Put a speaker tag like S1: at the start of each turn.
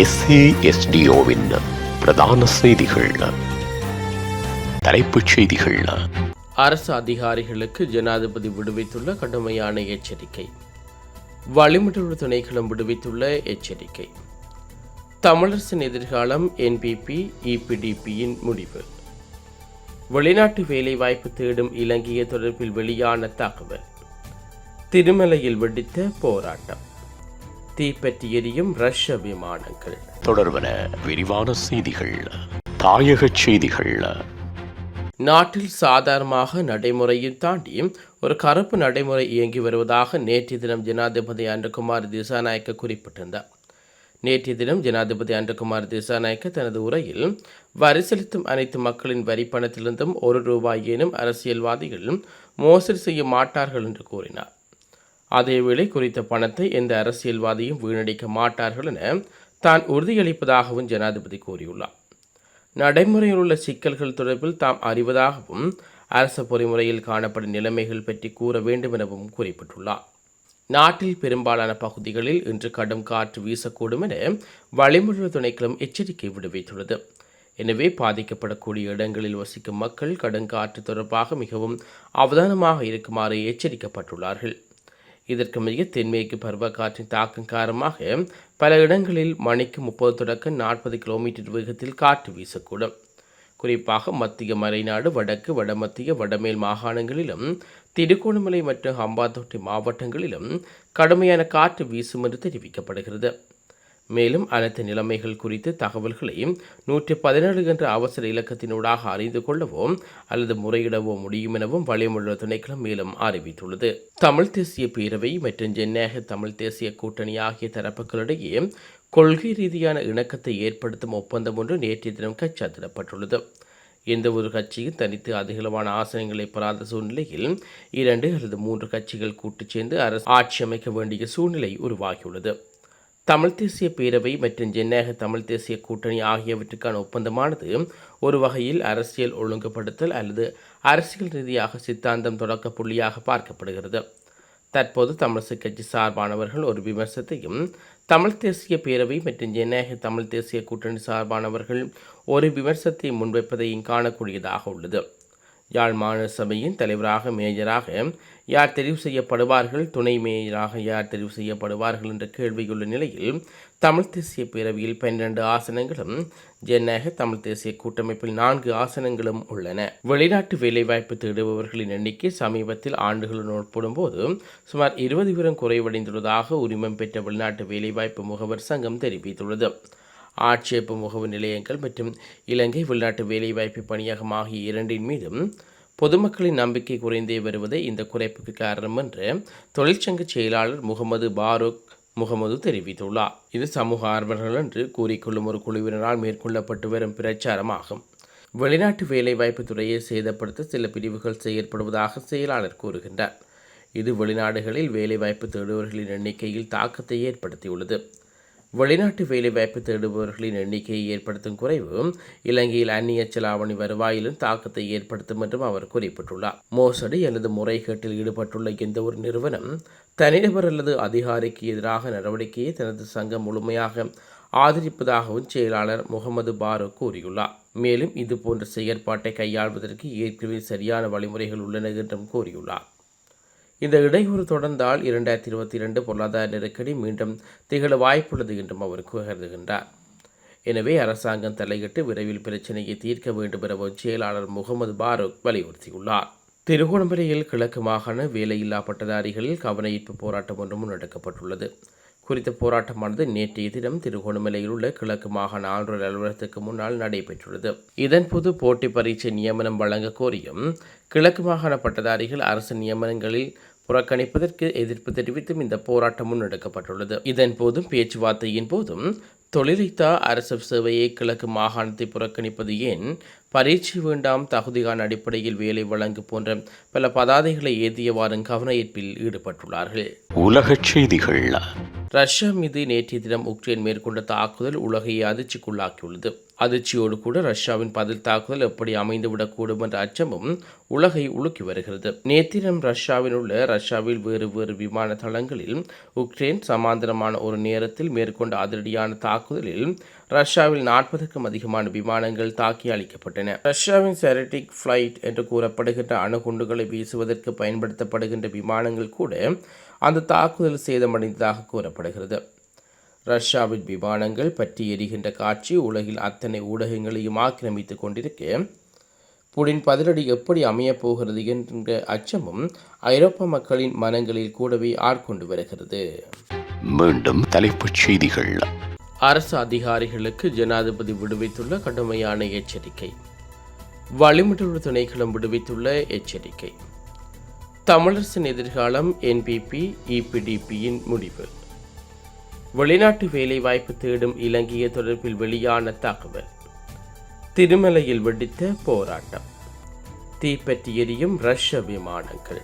S1: எஸ்ஏஎஸ்டிஓவின் பிரதான செய்திகள். தலைப்புச் செய்திகள்.
S2: அரசு அதிகாரிகளுக்கு ஜனாதிபதி விடுவித்துள்ள கடுமையான எச்சரிக்கை. வளிமண்டல துணைக்களம் விடுவித்துள்ள எச்சரிக்கை. தமிழரசின் எதிர்காலம் என்பிபி இபிடிபியின் முடிவு. வெளிநாட்டு வேலைவாய்ப்பு தேடும் இலங்கைய தொடர்பில் வெளியான தகவல். திருமலையில் வெடித்த போராட்டம். தீப்பற்றி எரியும் ரஷ்ய விமானங்கள்.
S1: தொடர்வன விரிவான செய்திகள் தாயகச் செய்திகள்.
S2: நாட்டில் சாதாரணமாக நடைமுறையை தாண்டி ஒரு கருப்பு நடைமுறை இயங்கி வருவதாக நேற்றைய தினம் ஜனாதிபதி அன்றகுமார் திசாநாயக்க குறிப்பிட்டிருந்தார். நேற்றைய தினம் ஜனாதிபதி அன்றகுமார் திசாநாயக்க தனது உரையில் வரி செலுத்தும் அனைத்து மக்களின் வரி பணத்திலிருந்தும் ஒரு ரூபாய் ஏனும் அரசியல்வாதிகள் மோசடி செய்ய மாட்டார்கள் என்று கூறினார். அதேவேளை குறித்த பணத்தை எந்த அரசியல்வாதியும் வீணடிக்க மாட்டார்கள் என தான் உறுதியளிப்பதாகவும் ஜனாதிபதி கூறியுள்ளார். நடைமுறையில் உள்ள சிக்கல்கள் தொடர்பில் தாம் அறிவதாகவும் அரச பொறிமுறையில் காணப்படும் நிலைமைகள் பற்றி கூற வேண்டும் எனவும் குறிப்பிட்டுள்ளார். நாட்டில் பெரும்பாலான பகுதிகளில் இன்று கடும் காற்று வீசக்கூடும் என வளிமண்டல துணைக்களும் எச்சரிக்கை விடுவித்துள்ளது. எனவே பாதிக்கப்படக்கூடிய இடங்களில் வசிக்கும் மக்கள் கடும் காற்று தொடர்பாக மிகவும் அவதானமாக இருக்குமாறு எச்சரிக்கப்பட்டுள்ளார்கள். இதற்கு மிக தென்மேற்கு பருவக்காற்றின் தாக்கம் காரணமாக பல இடங்களில் மணிக்கு முப்பது தொடக்க நாற்பது கிலோமீட்டர் வேகத்தில் காற்று வீசக்கூடும். குறிப்பாக மத்திய மலைநாடு வடக்கு வடமத்திய வடமேல் மாகாணங்களிலும் திருகோணமலை மற்றும் ஹம்பாந்தோட்டை மாவட்டங்களிலும் கடுமையான காற்று வீசும் என்று தெரிவிக்கப்படுகிறது. மேலும் அனைத்து நிலைமைகள் குறித்து தகவல்களை நூற்றி பதினேழு என்ற அவசர இலக்கத்தினூடாக அறிந்து கொள்ளவோ அல்லது முறையிடவோ முடியும் எனவும் வளிமண்டல திணைக்களம் மேலும் அறிவித்துள்ளது. தமிழ் தேசிய பேரவை மற்றும் ஜனநாயக தமிழ் தேசிய கூட்டணி ஆகிய தரப்புகளிடையே கொள்கை ரீதியான இணக்கத்தை ஏற்படுத்தும் ஒப்பந்தம் ஒன்று நேற்றைய தினம் கச்சாத்திடப்பட்டுள்ளது. எந்த ஒரு கட்சியும் தனித்து அதிகளவான ஆசனங்களை பெறாத சூழ்நிலையில் இரண்டு அல்லது மூன்று கட்சிகள் கூட்டுச் சேர்ந்து அரசு ஆட்சி அமைக்க வேண்டிய சூழ்நிலை உருவாகியுள்ளது. தமிழ் தேசிய பேரவை மற்றும் ஜனநாயக தமிழ் தேசிய கூட்டணி ஆகியவற்றுக்கான ஒப்பந்தமானது ஒரு வகையில் அரசியல் ஒழுங்குபடுத்தல் அல்லது அரசியல் ரீதியாக சித்தாந்தம் தொடக்க புள்ளியாக பார்க்கப்படுகிறது. தற்போது தமிழிசை கட்சி சார்பானவர்கள் ஒரு விமர்சத்தையும் தமிழ் தேசிய பேரவை மற்றும் ஜனநாயக தமிழ் தேசிய கூட்டணி சார்பானவர்கள் ஒரு விமர்சத்தை முன்வைப்பதையும் காணக்கூடியதாக உள்ளது. யாழ் மாநில சபையின் தலைவராக மேஜராக யார் தெரிவு செய்யப்படுவார்கள்? துணை மேயராக யார் தெரிவு செய்யப்படுவார்கள்? என்ற கேள்வியுள்ள நிலையில் தமிழ் தேசிய பேரவையில் பன்னிரண்டு ஆசனங்களும் ஜனநாயக தமிழ் தேசிய கூட்டமைப்பில் நான்கு ஆசனங்களும் உள்ளன. வெளிநாட்டு வேலைவாய்ப்பு தேடுபவர்களின் எண்ணிக்கை சமீபத்தில் ஆண்டுகளுடன் ஒப்பிடும்போது சுமார் இருபது வீதம் குறைவடைந்துள்ளதாக உரிமம் பெற்ற வெளிநாட்டு வேலைவாய்ப்பு முகவர் சங்கம் தெரிவித்துள்ளது. ஆட்சேப முகவு நிலையங்கள் மற்றும் இலங்கை வெளிநாட்டு வேலைவாய்ப்பு பணியகம் ஆகிய இரண்டின் மீதும் பொதுமக்களின் நம்பிக்கை குறைந்தே வருவதே இந்த குறைப்புக்கு காரணம் என்று தொழிற்சங்க செயலாளர் முகமது பாரூக் முகமது தெரிவித்துள்ளார். இது சமூக ஆர்வலர்கள் என்று கூறிக்கொள்ளும் ஒரு குழுவினரால் மேற்கொள்ளப்பட்டு வரும் பிரச்சாரமாகும். வெளிநாட்டு வேலைவாய்ப்பு துறையை சேதப்படுத்த சில பிரிவுகள் செயற்படுவதாக செயலாளர் கூறுகின்றார். இது வெளிநாடுகளில் வேலைவாய்ப்பு தேடுபவர்களின் எண்ணிக்கையில் தாக்கத்தை ஏற்படுத்தியுள்ளது. வெளிநாட்டு வேலைவாய்ப்பு தேடுபவர்களின் எண்ணிக்கையை ஏற்படுத்தும் குறைவு இலங்கையில் அந்நிய செலாவணி வருவாயிலும் தாக்கத்தை ஏற்படுத்தும் என்றும் அவர் குறிப்பிட்டுள்ளார். மோசடி அல்லது முறைகேட்டில் ஈடுபட்டுள்ள எந்த ஒரு நிறுவனம் தனிநபர் அல்லது அதிகாரிக்கு எதிராக நடவடிக்கையை தனது சங்கம் முழுமையாக ஆதரிப்பதாகவும் செயலாளர் முகமது பாரோ கூறியுள்ளார். மேலும் இதுபோன்ற செயற்பாட்டை கையாள்வதற்கு ஏற்கனவே சரியான வழிமுறைகள் உள்ளன என்றும் கூறியுள்ளார். இந்த இடையூறு தொடர்ந்தால் இரண்டாயிரத்தி இருபத்தி இரண்டு பொருளாதார நெருக்கடி மீண்டும் திகழ வாய்ப்புள்ளது என்றும் அவர் கருதுகின்றார். எனவே அரசாங்கம் தலையிட்டு விரைவில் பிரச்சனையை தீர்க்க வேண்டும் எனவும் செயலாளர் முகமது பாரூக் வலியுறுத்தியுள்ளார். திருகோணமலையில் கிழக்கு மாகாண வேலையில்லா பட்டதாரிகளில் கவனயீர்ப்பு போராட்டம் ஒன்று முன்னெடுக்கப்பட்டுள்ளது. குறித்த போராட்டமானது நேற்றைய தினம் திருகோணமலையில் உள்ள கிழக்கு மாகாண ஆளுநர் அலுவலகத்துக்கு முன்னால் நடைபெற்றுள்ளது. இதன் இதன்போது போட்டி பரீட்சை நியமனம் வழங்க கோரியும் கிழக்கு மாகாண பட்டதாரிகள் அரசு நியமனங்களில் புறக்கணிப்பதற்கு எதிர்ப்பு தெரிவித்தும் இந்த போராட்டம் முன்னெடுக்கப்பட்டுள்ளது. இதன் போதும் பேச்சுவார்த்தையின் போதும் தொழிலித்தா அரசு சேவையை கிழக்கு மாகாணத்தை புறக்கணிப்பது ஏன்? பரீட்சை வேண்டாம் தகுதியான அடிப்படையில் வேலை வழங்கு போன்ற பல பதாதைகளை ஏந்தியவாறு கவன ஈர்ப்பில் ஈடுபட்டுள்ளார்கள்.
S1: உலகச் செய்திகள்.
S2: ரஷ்யா மீது நேற்றைய தினம் உக்ரைன் மேற்கொண்ட தாக்குதல் உலகை அதிர்ச்சிக்குள்ளாக்கியுள்ளது. அதிர்ச்சியோடு கூட ரஷ்யாவின் பதில் தாக்குதல் எப்படி அமைந்துவிடக்கூடும் என்ற அச்சமும் உலகை உலுக்கி வருகிறது. நேத்திரம் ரஷ்யாவில் உள்ள ரஷ்யாவில் வேறு வேறு விமான தளங்களில் உக்ரைன் சமாந்தரமான ஒரு நேரத்தில் மேற்கொண்ட அதிரடியான தாக்குதலில் ரஷ்யாவில் நாற்பதுக்கும் அதிகமான விமானங்கள் தாக்கி அளிக்கப்பட்டன ரஷ்யாவின் செரட்டிக் ஃப்ளைட் என்று கூறப்படுகின்ற அணுகுண்டுகளை வீசுவதற்கு பயன்படுத்தப்படுகின்ற விமானங்கள் கூட அந்த தாக்குதல் சேதமடைந்ததாக கூறப்படுகிறது. ரஷ்யாவின் விமானங்கள் பற்றி எரிகின்ற காட்சி உலகில் அத்தனை ஊடகங்களையும் ஆக்கிரமித்துக் கொண்டிருக்க. புடின் பதிலடி எப்படி அமையப் போகிறது என்ற அச்சமும் ஐரோப்பா மக்களின் மனங்களில் கூடவே ஆட்கொண்டு வருகிறது.
S1: மீண்டும் தலைப்புச் செய்திகள்.
S2: அரசு அதிகாரிகளுக்கு ஜனாதிபதி விடுவித்துள்ள கடுமையான எச்சரிக்கை. வளிமண்டல திணைக்களம் விடுவித்துள்ள எச்சரிக்கை. தமிழரசின் எதிர்காலம் என்பிபி இபிடிபியின் முடிவு. வெளிநாட்டு வேலைவாய்ப்பு தேடும் இலங்கைய தொடர்பில் வெளியான தகவல். திருமலையில் வெடித்த போராட்டம். தீப்பற்றி எரியும் ரஷ்ய விமானங்கள்.